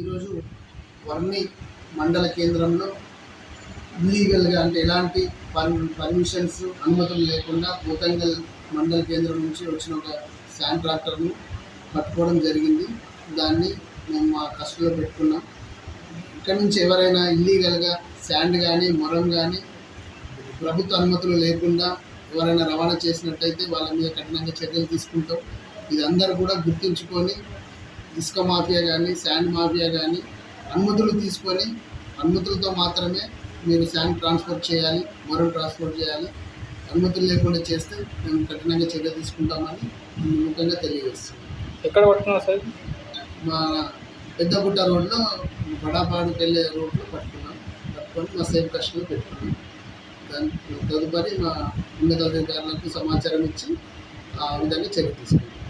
ఈరోజు వర్ణి మండల కేంద్రంలో ఇల్లీగల్గా అంటే ఎలాంటి పర్ పర్మిషన్స్ అనుమతులు లేకుండా భూతంగల్ మండల కేంద్రం నుంచి వచ్చిన ఒక శాండ్ ట్రాక్టర్ను పట్టుకోవడం జరిగింది. దాన్ని మేము మా కష్టలో పెట్టుకున్నాం. ఇక్కడ నుంచి ఎవరైనా ఇల్లీగల్గా శాండ్ కానీ మొరం కానీ ప్రభుత్వ అనుమతులు లేకుండా ఎవరైనా రవాణా చేసినట్టయితే వాళ్ళ మీద కఠినంగా చర్యలు తీసుకుంటాం. ఇది అందరూ కూడా గుర్తుంచుకొని ఇసుక మాఫియా కానీ శాండ్ మాఫియా కానీ అనుమతులు తీసుకొని అనుమతులతో మాత్రమే మీరు శాండ్ ట్రాన్స్పోర్ట్ చేయాలి మొరం ట్రాన్స్పోర్ట్ చేయాలి. అనుమతులు లేకుండా చేస్తే మేము కఠినంగా చర్య తీసుకుంటామని ముఖ్యంగా తెలియజేస్తున్నాం. ఎక్కడ పట్టుకున్నారు సార్? మా పెద్దగుట్ట రోడ్లో బడాపాడుకి వెళ్ళే రోడ్లో పట్టుకున్నాం. పట్టుకొని మా సేఫ్ కస్టమర్ పెట్టుకున్నాం. దాని తదుపరి మా ఉన్నతాధికారులకు సమాచారం ఇచ్చి ఆ విధంగా చర్య తీసుకున్నాం.